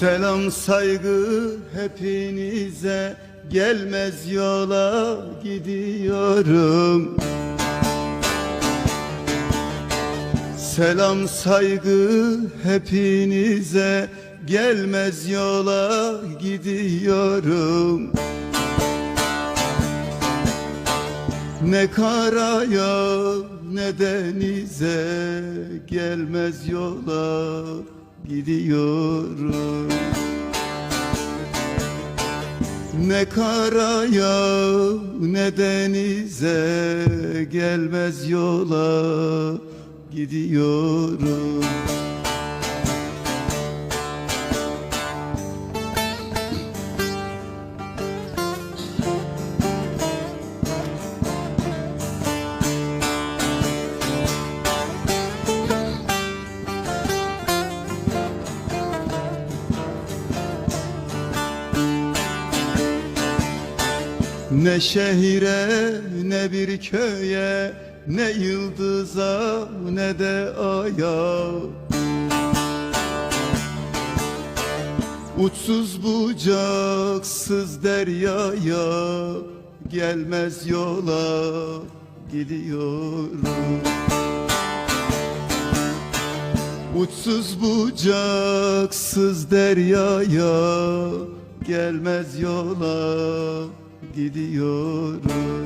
Selam saygı hepinize. Gelmez yola gidiyorum. Selam saygı hepinize. Gelmez yola gidiyorum. Ne karaya ne denize. Gelmez yola gidiyorum Ne karaya ne denize gelmez yola gidiyorum Ne şehire ne bir köye Ne yıldıza ne de aya. Uçsuz bucaksız deryaya Gelmez yola gidiyorum. Uçsuz bucaksız deryaya Gelmez yola gidiyorum.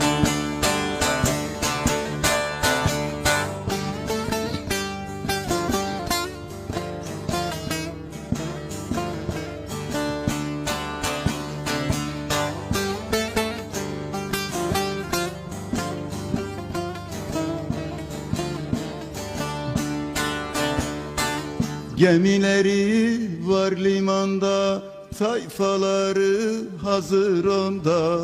Gemileri var limanda Sayfaları hazır onda.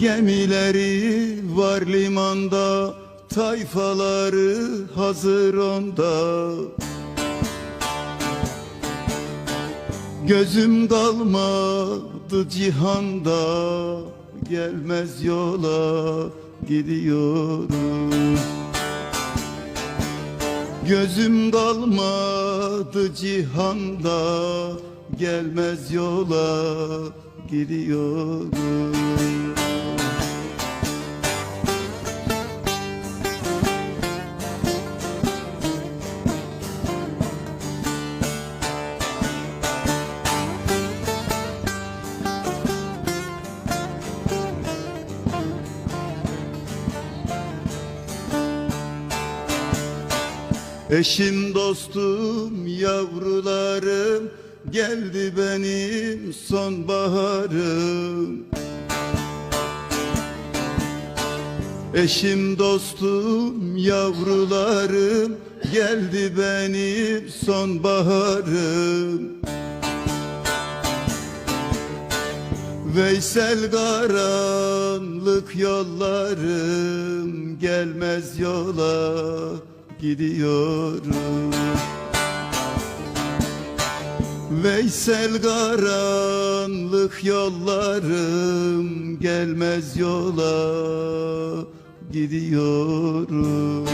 Gemileri var limanda Tayfaları hazır onda. Gözüm dalmadı cihanda Gelmez yola gidiyorum Gözüm dalmadı cihanda Gelmez yola gidiyorum Eşim dostum yavrularım Geldi benim sonbaharım. Eşim dostum yavrularım Geldi benim sonbaharım. Veysel karanlık yollarım Gelmez yola gidiyorum. Veysel karanlık yollarım Gelmez yola gidiyorum